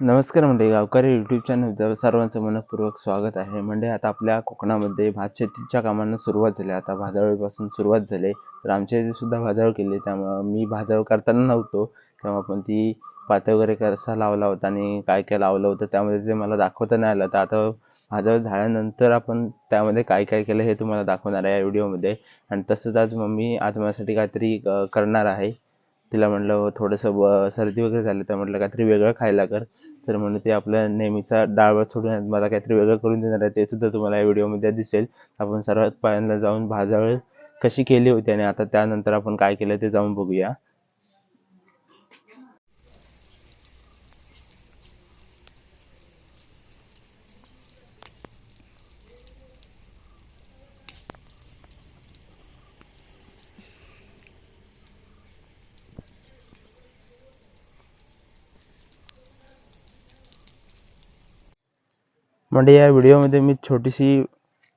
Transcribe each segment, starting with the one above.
नमस्कार म्हणजे गावकरी यूट्यूब चॅनल सर्वांचं मनपूर्वक स्वागत आहे. म्हणजे आता आपल्या कोकणामध्ये भात शेतीच्या कामांना सुरुवात झाली. आता भाजावळीपासून सुरुवात झाली. तर आमच्या इथे सुद्धा भाजावळ केली. त्यामुळं मी भाजावळ करताना नव्हतो. तेव्हा आपण ती पातळ वगैरे कसा लावला होता आणि काय काय लावलं होतं त्यामध्ये ते मला दाखवता नाही आलं. तर आता भाजावळ झाल्यानंतर आपण त्यामध्ये काय काय केलं हे तुम्हाला दाखवणार आहे या व्हिडिओमध्ये. आणि तसंच आज मम्मी आज माझ्यासाठी काहीतरी करणार आहे. तिला म्हटलं थोडंसं ब सर्दी वगैरे झाली तर म्हटलं काहीतरी वेगळं खायला कर. तर म्हणून ते आपल्या नेहमीचा डाळ सोडून मला काहीतरी वेगळं करून देणार आहे ते सुद्धा तुम्हाला या व्हिडिओमध्ये दिसेल. आपण सर्वात पहिल्यांदा जाऊन भाजावळ कशी केली होती आणि आता त्यानंतर आपण काय केलं ते जाऊन बघूया. म्हणजे या व्हिडिओमध्ये मी छोटीशी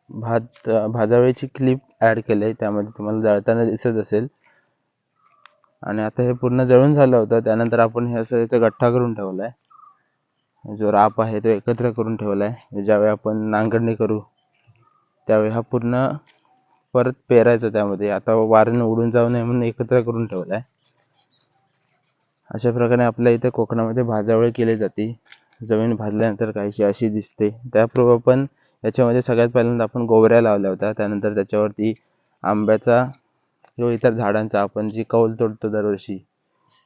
भात भाजावेची क्लिप ॲड केली आहे. त्यामध्ये तुम्हाला जळताना दिसत असेल. आणि आता हे पूर्ण जळून झालं होतं. त्यानंतर आपण हे असं इथं गठ्ठा करून ठेवला आहे. जो राप आहे तो एकत्र करून ठेवला आहे. म्हणजे ज्यावेळी आपण नांगरणी करू त्यावेळी हा पूर्ण परत पेरायचा त्यामध्ये. आता वाऱ्यानं उडून जाऊ नये म्हणून एकत्र करून ठेवला आहे. अशा प्रकारे आपल्या इथे कोकणामध्ये भाजावळी केली जाते. जमीन भाजल्यानंतर काहीशी अशी दिसते. त्याप्रमा पण याच्यामध्ये सगळ्यात पहिल्यांदा आपण गोवऱ्या लावल्या होत्या. त्यानंतर त्याच्यावरती आंब्याचा किंवा इतर झाडांचा आपण जी कौल तोडतो दरवर्षी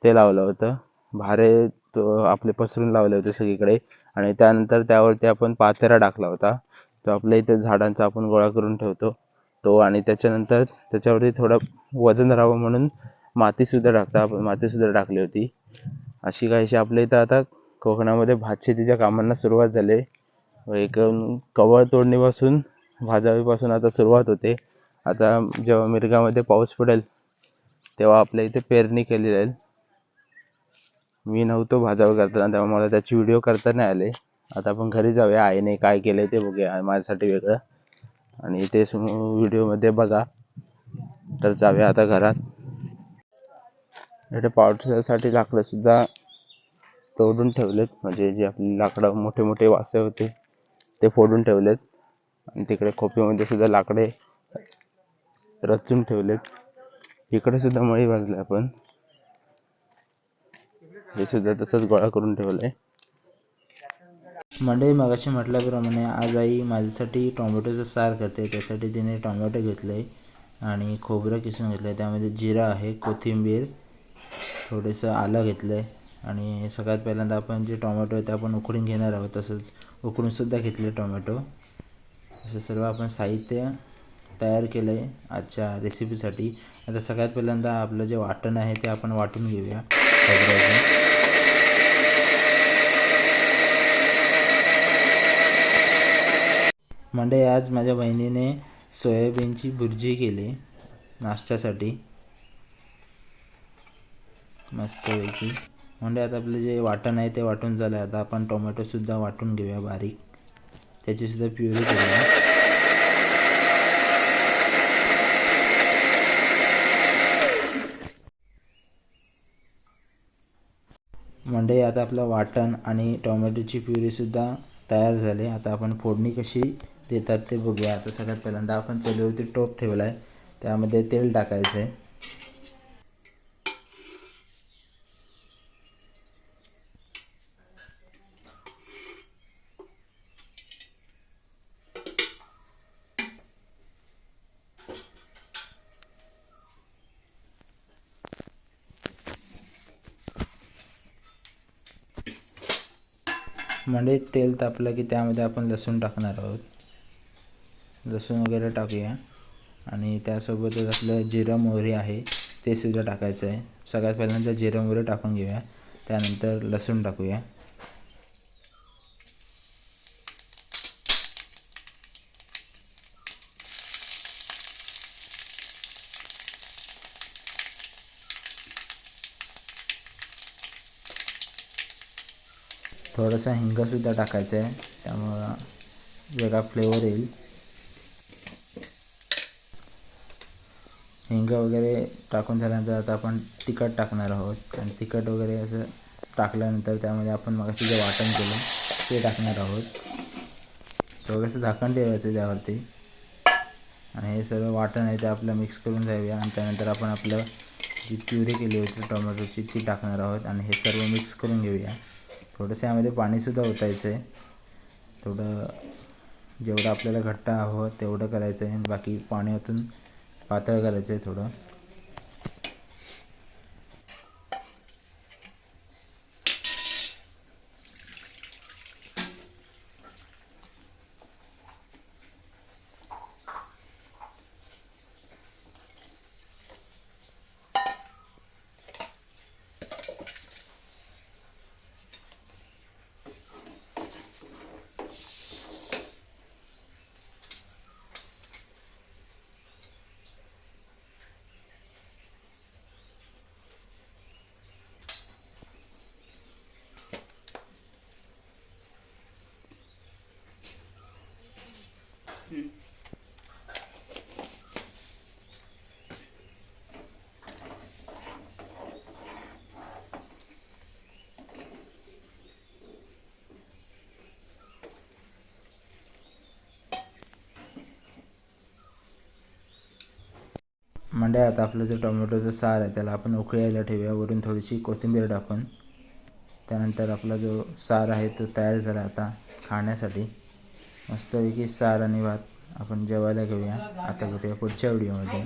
ते लावलं होतं. भारे तो आपले पसरून लावले होते सगळीकडे. आणि त्यानंतर त्यावरती आपण पातेरा टाकला होता. तो आपल्या इथे झाडांचा आपण गोळा करून ठेवतो. तो आणि त्याच्यानंतर त्याच्यावरती थोडं वजन राहावं म्हणून मातीसुद्धा टाकता आपण मातीसुद्धा टाकली होती. अशी काहीशी आपल्या इथं आता कोकणामध्ये भात शेतीच्या कामांना सुरुवात झाली एक कवळ तोडणीपासून भाजावीपासून आता सुरुवात होते. आता जेव्हा मिरगामध्ये पाऊस पडेल तेव्हा आपल्या इथे पेरणी केली जाईल मी नव्हतो भाजावळ करताना तेव्हा मला त्याची व्हिडिओ करता नाही आले. आता आपण घरी जाऊया आईने काय केलं ते बघूया माझ्यासाठी वेगळं. आणि ते व्हिडिओमध्ये बघा. तर जाऊया आता घरात. इथे पावसासाठी लाकडंसुद्धा तोडून ठेवलेत. म्हणजे जे आपली लाकडं मोठे मोठे वासे होते ते फोडून ठेवलेत. आणि तिकडे खोपीमध्ये सुद्धा लाकडे रचून ठेवलेत. इकडे सुद्धा मळी भाजली आपण. हे सुद्धा तसंच गोळा करून ठेवलंय. मंडळी मागाशी म्हटल्याप्रमाणे आज आई माझ्यासाठी टोमॅटोचं सार करते. त्यासाठी तिने टोमॅटो घेतले आणि खोबरं किसून घेतलं आहे त्यामध्ये जिरा आहे कोथिंबीर थोडंसं आलं घेतलं आहे आणि सगळ्यात पहिल्यांदा आपण जे टोमॅटो आहे ते आपण उकडून घेणार आहोत तसंच उकडूनसुद्धा घेतले टोमॅटो. असं सर्व आपण साहित्य तयार केलं आहे आजच्या रेसिपीसाठी आता सगळ्यात पहिल्यांदा आपलं जे वाटण आहे ते आपण वाटून घेऊया. खोबऱ्याचं म्हणजे आज माझ्या बहिणीने सोयाबीनची भुर्जी केली नाश्त्यासाठी. मस्तपैकी म्हणजे आता आपलं जे वाटण आहे ते वाटून झालं आहे आता आपण टोमॅटोसुद्धा वाटून घेऊया बारीक. त्याचीसुद्धा प्युरी करूया. म्हणजे आता आपलं वाटण आणि टोमॅटोची प्युरीसुद्धा तयार झाली. आता आपण फोडणी कशी देतात ते बघूया. आता सगळ्यात पहिल्यांदा आपण चुलीवरती टोप ठेवला आहे त्यामध्ये तेल टाकायचं आहे म्हणजे तेल तापलं की त्यामध्ये आपण लसूण टाकणार आहोत. लसूण वगैरे टाकूया. आणि त्यासोबतच आपलं जिरं मोहरी आहे ते सुद्धा टाकायचं आहे. सगळ्यात पहिल्यांदा जिरं मोहरी टाकून घेऊया. त्यानंतर लसूण टाकूया. थोडासा हिंगसुद्धा टाकायचा आहे त्यामुळं वेगळा फ्लेवर येईल. हिंग वगैरे टाकून झाल्यानंतर आता आपण तिखट टाकणार आहोत. आणि तिखट वगैरे असं टाकल्यानंतर त्यामध्ये आपण मगाशी जे वाटण केलं ते टाकणार आहोत. थोडंसं झाकण ठेवायचं त्यावरती. आणि हे सर्व वाटण आहे ते आपलं मिक्स करून जाऊया. आणि त्यानंतर आपण आपलं जी प्युरी केली होती टोमॅटोची ती टाकणार आहोत. आणि हे सर्व मिक्स करून घेऊया. थोडंसं यामध्ये पाणीसुद्धा ओतायचं आहे. थोडं जेवढं आपल्याला घट्ट हवं तेवढं करायचं आहे बाकी पाणी ओतून पातळ करायचं आहे थोडं. म्हणजे आता आपलं जे टोमॅटोचं सार आहे त्याला आपण उकळायला यायला ठेवूया. वरून थोडीशी कोथिंबीर टाकून. त्यानंतर आपला जो सार आहे तो तयार झाला आता खाण्यासाठी. मस्तपैकी सार आणि भात आपण जेवायला घेऊया. आता भेटूया पुढच्या व्हिडिओमध्ये.